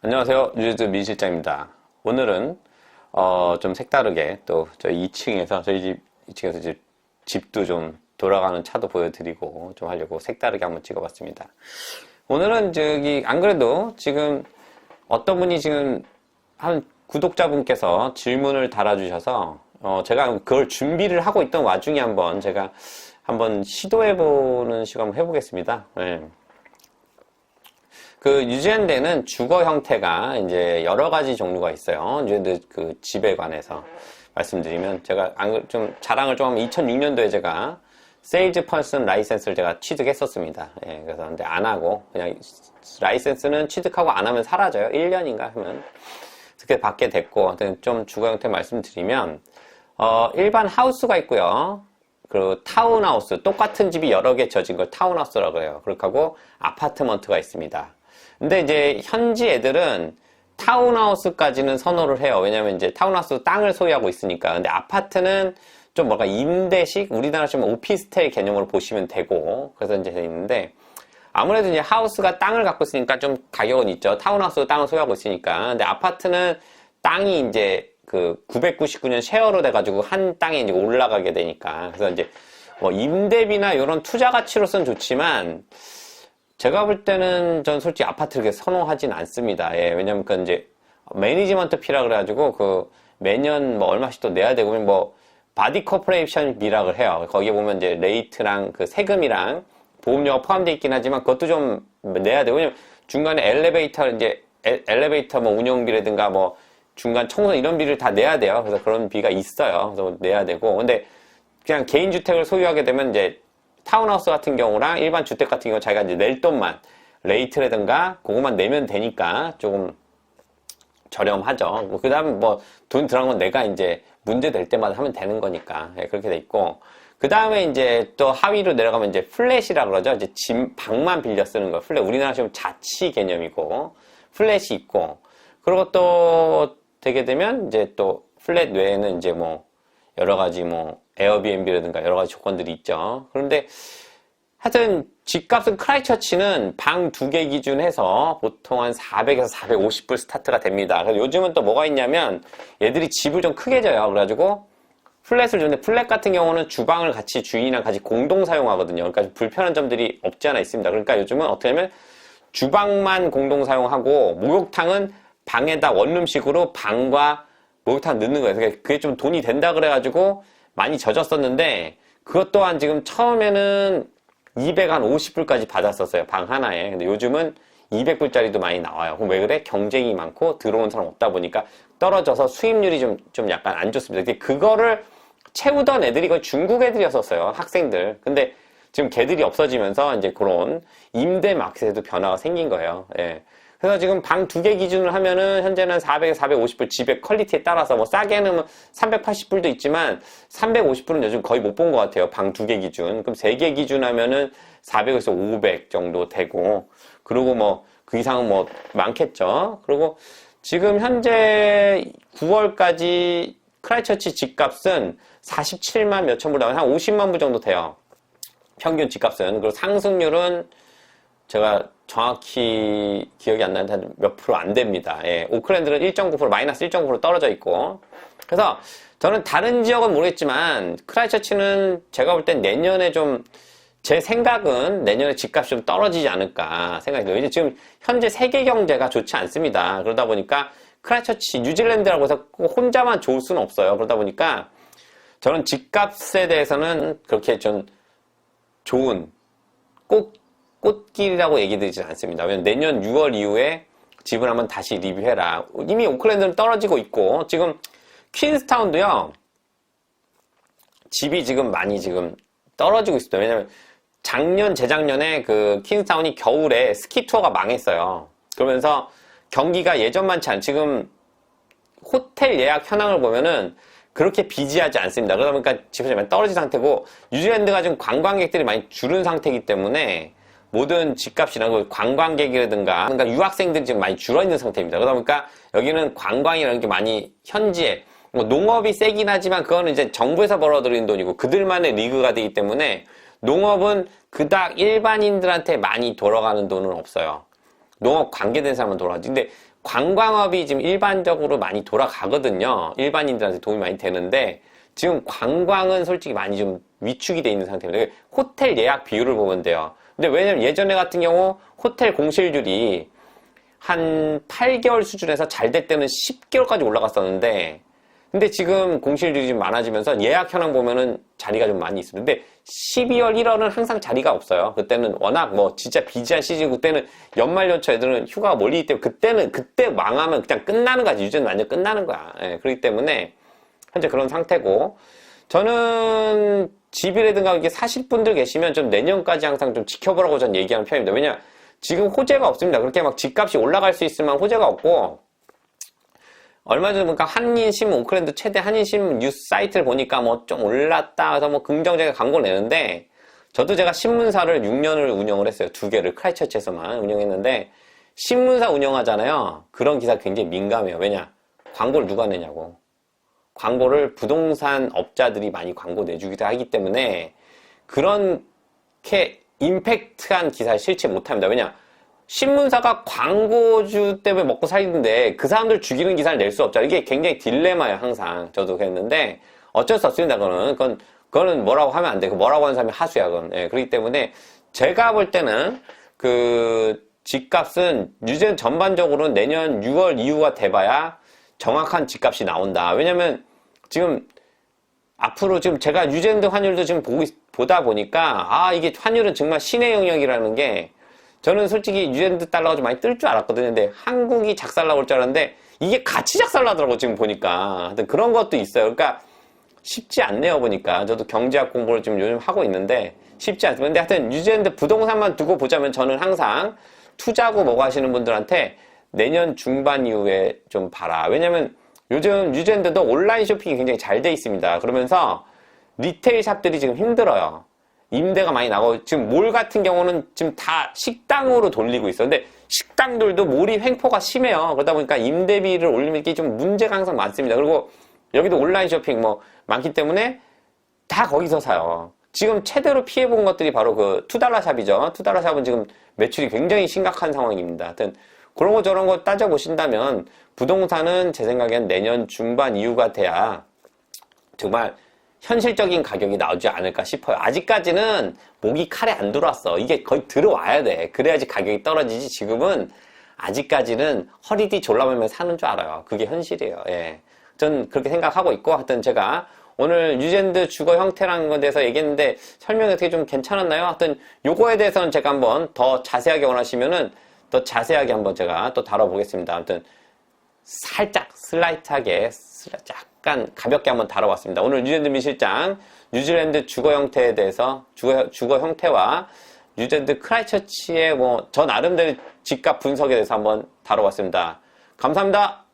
안녕하세요. 뉴즈 민 실장입니다. 오늘은 어, 좀 색다르게 또 저희 2층에서 저희 집 2층에서 이제 집도 좀 돌아가는 차도 보여드리고 좀 하려고 색다르게 한번 찍어봤습니다. 오늘은 저기 안 그래도 지금 어떤 분이 지금 한 구독자분께서 질문을 달아주셔서 어, 제가 그걸 준비를 하고 있던 와중에 한번 제가 한번 시도해보는 시간 해보겠습니다. 네. 그 뉴질랜드에는 주거 형태가 이제 여러 가지 종류가 있어요. 뉴질랜드 그 집에 관해서 말씀드리면 제가 안 그- 좀 자랑을 좀 하면 2006년도에 제가 세일즈 퍼슨 라이센스를 제가 취득했었습니다. 예, 그래서 근데 안 하고 그냥 라이센스는 취득하고 안 하면 사라져요. 1년인가 하면 그렇게 받게 됐고 좀 주거 형태 말씀드리면 어, 일반 하우스가 있고요. 그 타운하우스 똑같은 집이 여러 개 져진 걸 타운하우스라고 해요. 그렇게 하고 아파트먼트가 있습니다. 근데 이제 현지 애들은 타운하우스까지는 선호를 해요. 왜냐면 이제 타운하우스 땅을 소유하고 있으니까. 근데 아파트는 좀 뭔가 임대식 우리나라처럼 오피스텔 개념으로 보시면 되고 그래서 이제 돼 있는데 아무래도 이제 하우스가 땅을 갖고 있으니까 좀 가격은 있죠. 타운하우스 땅을 소유하고 있으니까. 근데 아파트는 땅이 이제 그 999년 쉐어로 돼가지고 한 땅에 이제 올라가게 되니까. 그래서 이제 뭐 임대비나 이런 투자 가치로서는 좋지만 제가 볼 때는 전 솔직히 아파트를 그렇게 선호하진 않습니다. 예, 왜냐면 그 이제 매니지먼트 피라 그래가지고 그 매년 뭐 얼마씩 또 내야 되고 뭐 바디 코퍼레이션 비락을 해요. 거기에 보면 이제 레이트랑 그 세금이랑 보험료가 포함되어 있긴 하지만 그것도 좀 내야 되고 왜냐면 중간에 엘리베이터 이제 에- 엘리베이터 뭐 운영비라든가 뭐 중간 청소 이런 비를 다 내야 돼요. 그래서 그런 비가 있어요. 그래서 내야 되고 근데 그냥 개인 주택을 소유하게 되면 이제 타운하우스 같은 경우랑 일반 주택 같은 경우 자기가 이제 낼 돈만 레이트라든가 그것만 내면 되니까 조금 저렴하죠. 그 다음 뭐 돈 들어간 건 내가 이제 문제 될 때마다 하면 되는 거니까 예, 그렇게 돼 있고 그 다음에 이제 또 하위로 내려가면 이제 플랫이라 그러죠. 이제 짐 방만 빌려 쓰는 거. 플랫 우리나라 지금 자치 개념이고 플랫이 있고 그리고 또 되게 되면 이제 또 플랫 외에는 이제 뭐 여러 가지 뭐 에어비앤비라든가 여러 가지 조건들이 있죠. 그런데 하여튼 집값은 크라이처치는 방 두 개 기준해서 보통 한 400에서 450불 스타트가 됩니다. 그래서 요즘은 또 뭐가 있냐면 얘들이 집을 좀 크게 져요. 그래가지고 플랫을 주는데 플랫 같은 경우는 주방을 같이 주인이랑 같이 공동 사용하거든요. 그러니까 좀 불편한 점들이 없지 않아 있습니다. 그러니까 요즘은 어떻게 하면 주방만 공동 사용하고 목욕탕은 방에다 원룸식으로 방과 목욕탕 넣는 거예요. 그게 좀 돈이 된다 그래가지고 많이 젖었었는데 그것 또한 지금 처음에는 250불까지 받았었어요. 방 하나에. 근데 요즘은 200불짜리도 많이 나와요. 그럼 왜 그래? 경쟁이 많고 들어온 사람 없다 보니까 떨어져서 수입률이 좀, 좀 약간 안 좋습니다. 근데 그거를 채우던 애들이 거의 중국 애들이었었어요. 학생들. 근데 지금 걔들이 없어지면서 이제 그런 임대 마켓에도 변화가 생긴 거예요. 예. 그래서 지금 방 두 개 기준을 하면은 현재는 400에서 450불 집의 퀄리티에 따라서 뭐 싸게는 380불도 있지만 350불은 요즘 거의 못 본 것 같아요. 방 두 개 기준. 그럼 세 개 기준 하면은 400에서 500 정도 되고 그리고 뭐 그 이상은 뭐 많겠죠. 그리고 지금 현재 9월까지 크라이처치 집값은 47만 몇천 불 나와요. 한 50만 불 정도 돼요. 평균 집값은. 그리고 상승률은 제가 정확히 기억이 안 나는데 한 몇 프로 안 됩니다. 예, 오클랜드는 1.9% 마이너스 1.9% 떨어져 있고 그래서 저는 다른 지역은 모르겠지만 크라이처치는 제가 볼 땐 내년에 좀 제 생각은 내년에 집값이 좀 떨어지지 않을까 생각이 들어요. 이제 지금 현재 세계 경제가 좋지 않습니다. 그러다 보니까 크라이처치 뉴질랜드라고 해서 꼭 혼자만 좋을 수는 없어요. 그러다 보니까 저는 집값에 대해서는 그렇게 좀 좋은 꼭 꽃길이라고 얘기 드리지 않습니다. 왜냐면 내년 6월 이후에 집을 한번 다시 리뷰해라. 이미 오클랜드는 떨어지고 있고, 지금 퀸스타운도요, 집이 지금 많이 지금 떨어지고 있습니다. 왜냐면 작년, 재작년에 그 퀸스타운이 겨울에 스키 투어가 망했어요. 그러면서 경기가 예전만치 않, 지금 호텔 예약 현황을 보면은 그렇게 비지하지 않습니다. 그러다 보니까 집값이 많이 떨어진 상태고 뉴질랜드가 지금 관광객들이 많이 줄은 상태이기 때문에 모든 집값이나 그 관광객이라든가 그러니까 유학생들이 지금 많이 줄어 있는 상태입니다. 그러다 보니까 여기는 관광이라는 게 많이 현지에 뭐 농업이 세긴 하지만 그거는 이제 정부에서 벌어들이는 돈이고 그들만의 리그가 되기 때문에 농업은 그닥 일반인들한테 많이 돌아가는 돈은 없어요. 농업 관계된 사람은 돌아가지. 근데 관광업이 지금 일반적으로 많이 돌아가거든요. 일반인들한테 도움이 많이 되는데 지금 관광은 솔직히 많이 좀 위축이 돼 있는 상태입니다. 호텔 예약 비율을 보면 돼요. 근데 왜냐면 예전에 같은 경우 호텔 공실률이 한 8개월 수준에서 잘 될 때는 10개월까지 올라갔었는데 근데 지금 공실률이 좀 많아지면서 예약 현황 보면은 자리가 좀 많이 있습니다. 근데 12월, 1월은 항상 자리가 없어요. 그때는 워낙 뭐 진짜 비지한 시즌 그때는 연말 연초 애들은 휴가가 멀리 있기 때문에 그때는 그때 망하면 그냥 끝나는 거지. 유전은 완전 끝나는 거야. 예, 그렇기 때문에 현재 그런 상태고 저는 집이라든가 이렇게 사실 분들 계시면 좀 내년까지 항상 좀 지켜보라고 전 얘기하는 편입니다. 왜냐 지금 호재가 없습니다. 그렇게 막 집값이 올라갈 수 있을 만한 호재가 없고 얼마 전에 보니까 한인신문 오클랜드 최대 한인신문 뉴스 사이트를 보니까 뭐 좀 올랐다 해서 뭐 긍정적인 광고 내는데 저도 제가 신문사를 6년을 운영을 했어요. 두 개를 크라이처치에서만 운영했는데 신문사 운영하잖아요. 그런 기사 굉장히 민감해요. 왜냐? 광고를 누가 내냐고. 광고를 부동산 업자들이 많이 광고 내주기도 하기 때문에 그렇게 임팩트한 기사를 실체 못합니다. 왜냐? 신문사가 광고주 때문에 먹고 살는데 그 사람들 죽이는 기사를 낼 수 없죠. 이게 굉장히 딜레마예요, 항상. 저도 그랬는데 어쩔 수 없습니다, 그거는. 그건, 그거는 뭐라고 하면 안 돼. 그 뭐라고 하는 사람이 하수야, 그건. 예, 그렇기 때문에 제가 볼 때는 그 집값은 유전 전반적으로 내년 6월 이후가 돼봐야 정확한 집값이 나온다. 왜냐면 지금 앞으로 지금 제가 유젠드 환율도 지금 있- 보다 보니까 아 이게 환율은 정말 신의 영역이라는 게 저는 솔직히 유엔드 달러가 좀 많이 뜰 줄 알았거든요. 근데 한국이 작살 나올 줄 알았는데 이게 같이 작살 나더라고 지금 보니까. 하여튼 그런 것도 있어요. 그러니까 쉽지 않네요 보니까 저도 경제학 공부를 지금 요즘 하고 있는데 쉽지 않습니다. 근데 하여튼 유젠드 부동산만 두고 보자면 저는 항상 투자고 뭐고 하시는 분들한테 내년 중반 이후에 좀 봐라. 왜냐면 요즘 유젠드도 온라인 쇼핑이 굉장히 잘 돼 있습니다. 그러면서 리테일 샵들이 지금 힘들어요. 임대가 많이 나고 지금 몰 같은 경우는 지금 다 식당으로 돌리고 있어. 근데 식당들도 몰이 횡포가 심해요. 그러다 보니까 임대비를 올리면 이게 좀 문제가 항상 많습니다. 그리고 여기도 온라인 쇼핑 뭐 많기 때문에 다 거기서 사요. 지금 최대로 피해본 것들이 바로 그 투달러 샵이죠. 투달러 샵은 지금 매출이 굉장히 심각한 상황입니다. 하여튼 그런 거 저런 거 따져보신다면 부동산은 제 생각엔 내년 중반 이후가 돼야 정말 현실적인 가격이 나오지 않을까 싶어요. 아직까지는 목이 칼에 안 들어왔어. 이게 거의 들어와야 돼. 그래야지 가격이 떨어지지. 지금은 아직까지는 허리띠 졸라매면 사는 줄 알아요. 그게 현실이에요. 예. 전 그렇게 생각하고 있고, 하여튼 제가 오늘 유젠드 주거 형태라는 것에 대해서 얘기했는데 설명이 어떻게 좀 괜찮았나요? 하여튼 요거에 대해서는 제가 한번 더 자세하게 원하시면은 더 자세하게 한번 제가 또 다뤄보겠습니다. 아무튼 살짝 슬라이트하게 슬라- 약간 가볍게 한번 다뤄봤습니다. 오늘 뉴질랜드 민 실장 뉴질랜드 주거 형태에 대해서 주거, 주거 형태와 뉴질랜드 크라이처치의 뭐 저 나름대로 집값 분석에 대해서 한번 다뤄봤습니다. 감사합니다.